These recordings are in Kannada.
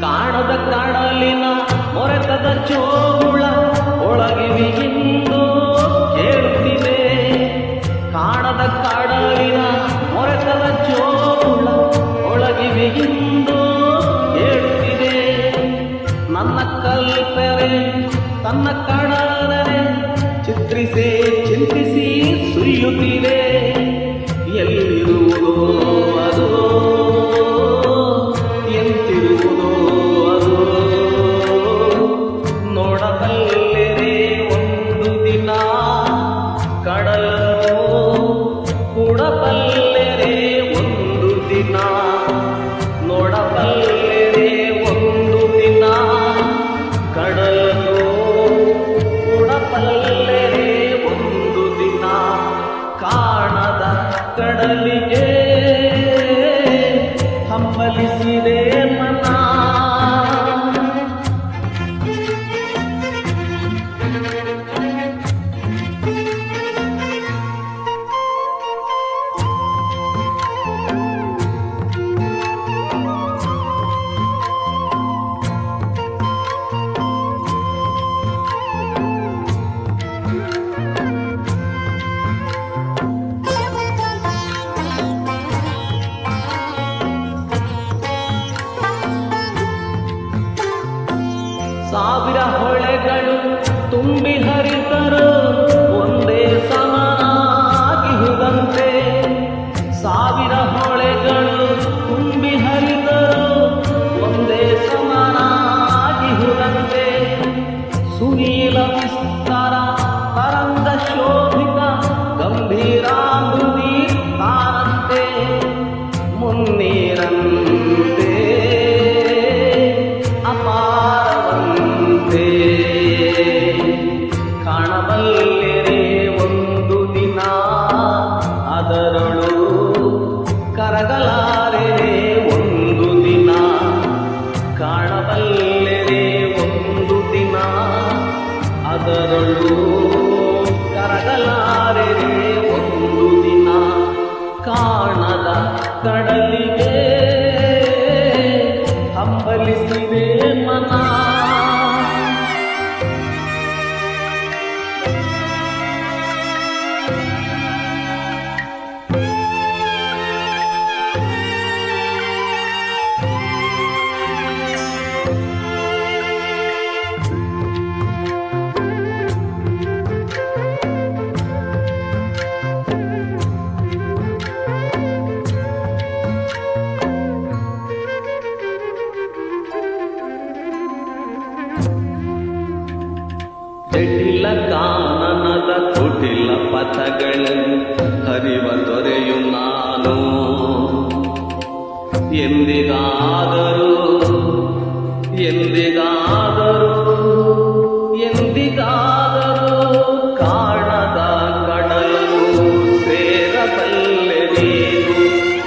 ಕಾಣದ ಕಾಡಲಿನ ಮೊರೆತದ ಚೋಳ ಒಳಗಿವಿಗಿಂದು ಕೇಳುತ್ತಿದೆ. ಕಾಣದ ಕಾಡಲಿನ ಮೊರೆತದ ಚೋಳ ಒಳಗಿವಿಗಿಂದು ಕೇಳುತ್ತಿದೆ. ನನ್ನ ಕಲ್ಪರೆ, ತನ್ನ ಕಾಡಲನೆ ಚಿತ್ರಿಸಿ, ಚಿಂತಿಸಿ ಸುರಿಯುತ್ತಿದೆ. ದಿನ ನೋಡಬಲ್ಲೆರೆ ಒಂದು ದಿನ. ಕಡಲನ್ನು ಕೂಡಬಲ್ಲೆರೆ ಒಂದು ದಿನ. ಕಾಣದ ಕಡಲಿಗೆ ಜಟಿಲ ಕಾನನದ ಕುಟಿಲ ಪಥಗಳಲ್ಲಿ ಹರಿವ ದೊರೆಯು ನಾನು ಎಂದಿಗಾದರೂ ಎಂದಿಗಾದರೂ ಎಂದಿಗಾದರೂ ಕಾಣದ ಕಡಲು ಸೇರಬಲ್ಲೆ ನೀನು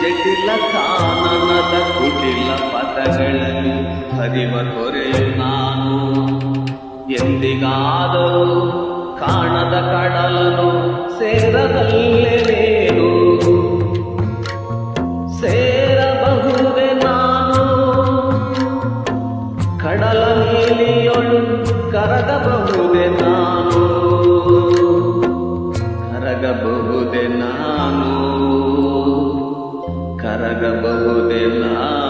ಜಟಿಲ ಕಾನನದ ಕುಟಿಲ ಪದಗಳಲ್ಲಿ ಹರಿವ ದೊರೆಯು ನಾನು ಎಂದಿಗಾದರೂ ಕಾಣದ ಕಡಲನು ಸೇರದಲ್ಲೇನು ಸೇರಬಹುದೆ ನಾನು. ಕಡಲ ನೀಲಿಯೊಳು ಕರಗಬಹುದೆ ನಾನು. ಕರಗಬಹುದೆ ನಾನು. ಕರಗಬಹುದೆ ನಾನು.